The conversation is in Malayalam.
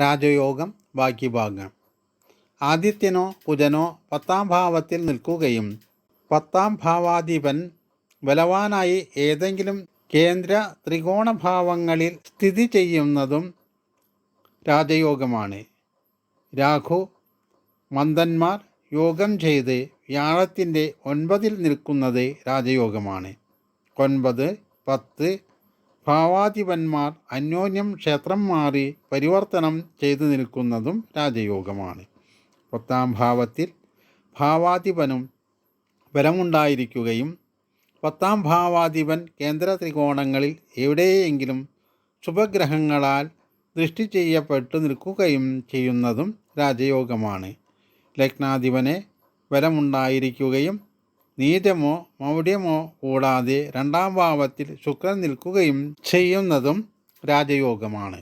രാജയോഗം ബാക്കി ഭാഗം ആദിത്യനോ കുജനോ പത്താം ഭാവത്തിൽ നിൽക്കുകയും പത്താം ഭാവാധിപൻ ബലവാനായി ഏതെങ്കിലും കേന്ദ്ര ത്രികോണഭാവങ്ങളിൽ സ്ഥിതി ചെയ്യുന്നതും രാജയോഗമാണ്. രാഹു മന്ദന്മാർ യോഗം ചെയ്ത് വ്യാഴത്തിന്റെ ഒൻപതിൽ നിൽക്കുന്നത് രാജയോഗമാണ്. ഒൻപത് പത്ത് ഭാവാധിപന്മാർ അന്യോന്യം ക്ഷേത്രം മാറി പരിവർത്തനം ചെയ്തു നിൽക്കുന്നതും രാജയോഗമാണ്. പത്താം ഭാവത്തിൽ ഭാവാധിപനും ബലമുണ്ടായിരിക്കുകയും പത്താം ഭാവാധിപൻ കേന്ദ്ര ത്രികോണങ്ങളിൽ എവിടെയെങ്കിലും ശുഭഗ്രഹങ്ങളാൽ ദൃഷ്ടി ചെയ്യപ്പെട്ടു നിൽക്കുകയും ചെയ്യുന്നതും രാജയോഗമാണ്. ലഗ്നാധിപനെ ബലമുണ്ടായിരിക്കുകയും നീചമോ മൗഢ്യമോ കൂടാതെ രണ്ടാം ഭാവത്തിൽ ശുക്രൻ നിൽക്കുകയും ചെയ്യുന്നതും രാജയോഗമാണ്.